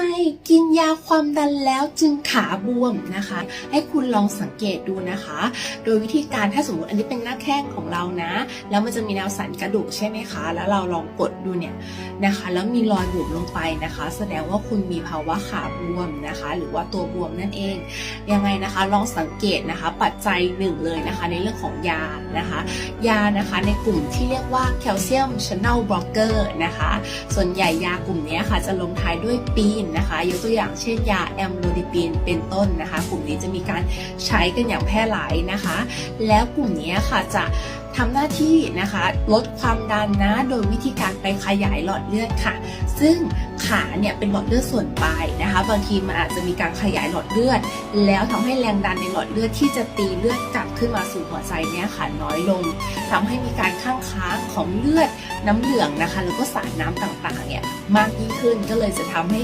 มกินยาความดันแล้วจึงขาบวมนะคะ ให้คุณลองสังเกตดูนะคะ โดยวิธีการถ้าสมมติอันนี้เป็นหน้าแข้งของเรานะ แล้วมันจะมีแนวสันกระดูกใช่ไหมคะ แล้วเราลองกดดูเนี่ยนะคะ แล้วมีรอยบุบลงไปนะคะ แสดงว่าคุณมีภาวะขาบวมนะคะ หรือว่าตัวบวมนั่นเอง ยังไงนะคะลองสังเกตนะคะ ปัจจัยหนึ่งเลยนะคะ ในเรื่องของยานะคะ ยานะคะในกลุ่มที่เรียกว่าแคลเซียมช n น e l บล็อกเกอร์นะคะ ส่วนใหญ่ยากลุ่มนี้ค่ะจะลงท้ายด้วยปีนนะคะ ยกตัวอย่างเช่นยาแอมโลดิปีนเป็นต้นนะคะ กลุ่มนี้จะมีการใช้กันอย่างแพร่หลายนะคะ แล้วกลุ่มนี้ค่ะจะทำหน้าที่นะคะลดความดันนะโดยวิธีการไปขยายหลอดเลือดค่ะ ซึ่งขาเนี่ยเป็นหลอดเลือดส่วนปลายนะคะ บางทีมันอาจจะมีการขยายหลอดเลือด แล้วทำให้แรงดันในหลอดเลือดที่จะตีเลือดกลับขึ้นมาสู่หัวใจเนี่ยค่ะน้อยลงทำให้มีการข้างค้างของเลือดน้ำเหลืองนะคะแล้วก็สารน้ำต่างๆเนี่ยมากยิ่งขึ้นก็เลยจะทำให้